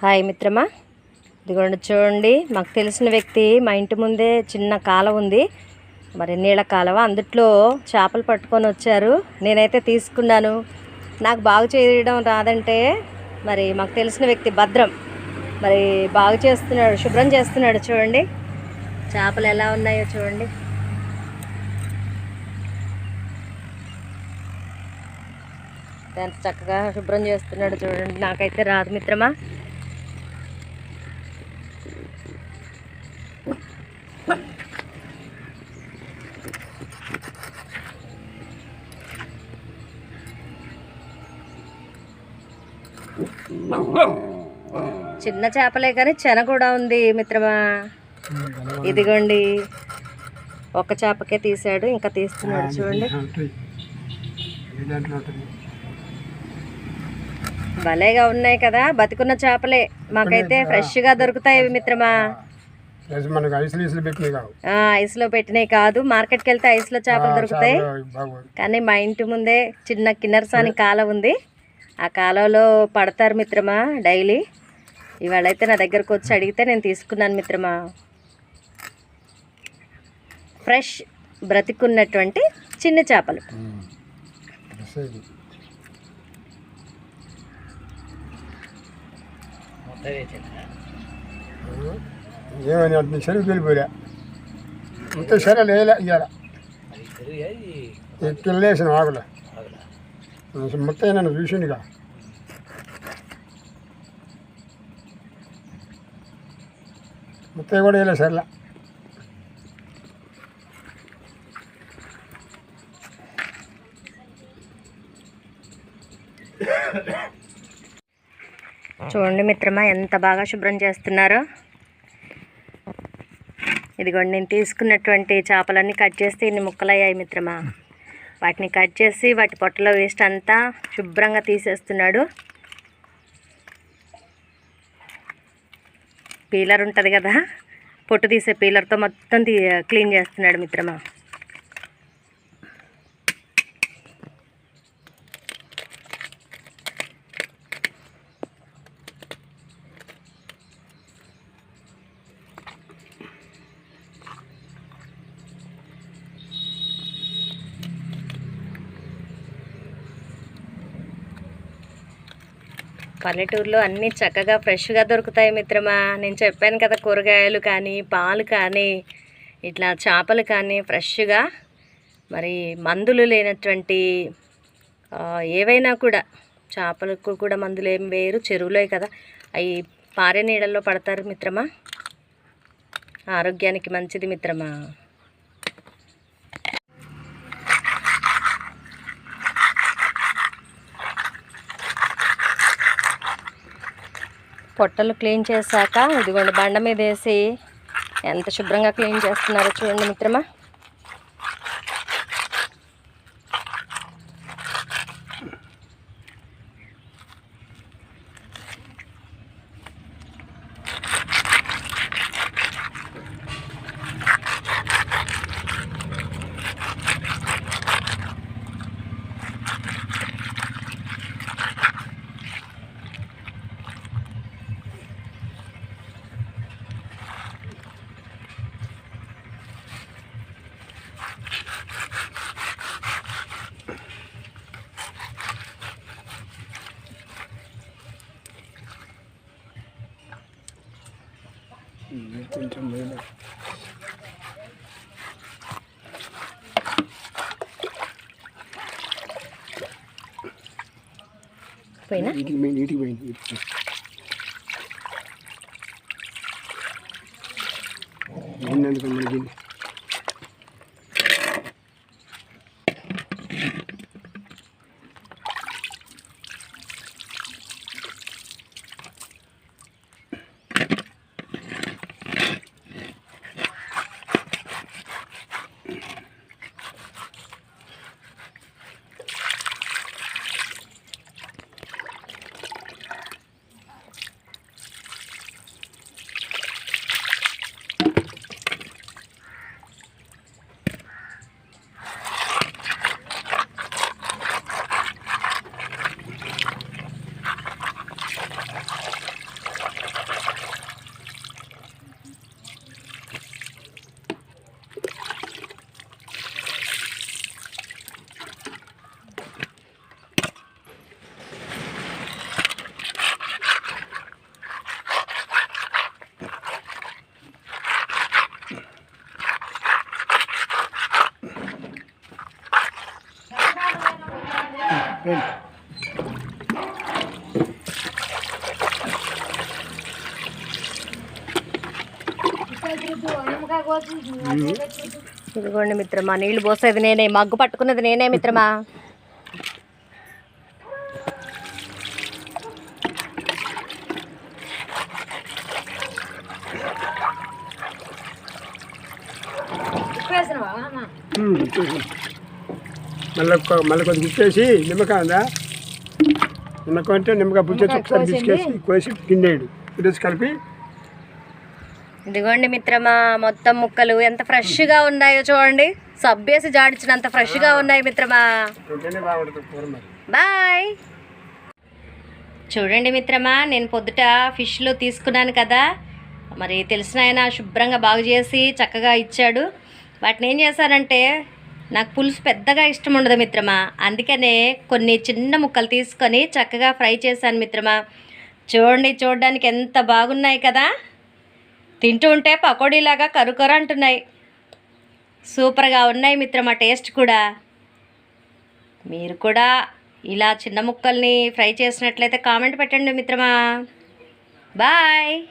Hi మిత్రమా. ఇదిగోండి చూడండి మాకు తెలిసిన వ్యక్తి మా ఇంటి ముందే చిన్న కాలువ ఉంది. మరి నీళ్ళ కాలువ అందుట్లో చేపలు పట్టుకొని వచ్చారు. నేనైతే తీసుకున్నాను. నాకు బాగు చేయడం రాదంటే మరి మాకు తెలిసిన వ్యక్తి భద్రం. మరి బాగు చేస్తున్నాడు శుభ్రం చేస్తున్నాడు చూడండి. చేపలు ఎలా ఉన్నాయో చూడండి. ఎంత చక్కగా శుభ్రం చేస్తున్నాడు చూడండి. నాకైతే రాదు మిత్రమా. చిన్న చేపలే కానీ చెన కూడా ఉంది మిత్రమా. ఇదిగోండి. ఒక చేపకే తీసాడు ఇంకా తీస్తున్నాడు చూడండి. భలేగా ఉన్నాయి కదా బతికున్న చేపలే. మాకైతే ఫ్రెష్గా దొరుకుతాయి మిత్రమా. ఐసులు ఈసులు పెట్టినవి కాదు మార్కెట్కి వెళ్తే ఐస్లో చేపలు దొరుకుతాయి. కానీ మా ఇంటి ముందే చిన్న కిన్నరసాని కాలువ ఉంది. ఆ కాలువలో పడతారు మిత్రమా డైలీ? ఇవాళైతే నా దగ్గరకు వచ్చి అడిగితే నేను తీసుకున్నాను మిత్రమా. ఫ్రెష్ బ్రతికున్నటువంటి చిన్న చేపలు. ఏమని వెళ్ళిపోయా మొత్తం సరే ఇవాళ ఆకులే. మొత్తం నన్ను చూసిండుగా మొత్తం కూడా వేయలే సరేలే. చూడండి మిత్రమా ఎంత బాగా శుభ్రం చేస్తున్నారో. ఇదిగోండి నేను తీసుకున్నటువంటి చేపలన్నీ కట్ చేస్తే ఇన్ని ముక్కలయ్యాయి మిత్రమా. వాటిని కట్ చేసి వాటి పొట్టలో వేస్ట్ అంతా శుభ్రంగా తీసేస్తున్నాడు. పీలర్ ఉంటుంది కదా పొట్టు తీసే పీలర్తో మొత్తం తీ క్లీన్ చేస్తున్నాడు మిత్రమా. పల్లెటూరులో అన్నీ చక్కగా ఫ్రెష్గా దొరుకుతాయి మిత్రమా. నేను చెప్పాను కదా కూరగాయలు కానీ పాలు కానీ ఇట్లా చేపలు కానీ ఫ్రెష్గా. మరి మందులు లేనటువంటి ఏవైనా కూడా చేపలకు కూడా మందులు ఏం వేయరు చెరువులే కదా. అవి పారే నీళ్ళల్లో పడతారు మిత్రమా. ఆరోగ్యానికి మంచిది మిత్రమా. పొట్టలు క్లీన్ చేశాక ఇదిగోండి బండ మీద వేసి ఎంత శుభ్రంగా క్లీన్ చేస్తున్నారో చూడండి మిత్రమా. కొంచెం వేయలే పోయినా నీటికి పోయింది నీటికి పోయింది నీటికి నిన్నందుకు మనకి ఇదిగోండి మిత్రమా నీళ్ళు పోసేది నేనే మగ్గు పట్టుకున్నది నేనే మిత్రమా. మళ్ళీ మళ్ళీ కొద్దిగా ఇచ్చేసి నిమ్మకాయ ఉందా? నిమ్మకాయ అంటే నిమ్మకాయ పుచ్చేసి ఒకసారి తీసుకేసి కోసి కిందేడు ఇటేసి కలిపి ఇదిగోండి మిత్రమా మొత్తం ముక్కలు ఎంత ఫ్రెష్గా ఉన్నాయో చూడండి. సబ్బేసి జాడించినంత ఫ్రెష్గా ఉన్నాయి మిత్రమా. బాయ్. చూడండి మిత్రమా నేను పొద్దుట ఫిష్లు తీసుకున్నాను కదా. మరి తెలిసిన ఆయన శుభ్రంగా బాగు చేసి చక్కగా ఇచ్చాడు. వాటిని ఏం చేశానంటే నాకు పులుసు పెద్దగా ఇష్టం ఉండదు మిత్రమా. అందుకనే కొన్ని చిన్న ముక్కలు తీసుకొని చక్కగా ఫ్రై చేశాను మిత్రమా. చూడండి చూడడానికి ఎంత బాగున్నాయి కదా. తింటూ ఉంటే పకోడీలాగా కరుకర అంటున్నాయి. సూపర్గా ఉన్నాయి మిత్రమా టేస్ట్ కూడా. మీరు కూడా ఇలా చిన్న ముక్కల్ని ఫ్రై చేసినట్లయితే కామెంట్ పెట్టండి మిత్రమా. బాయ్.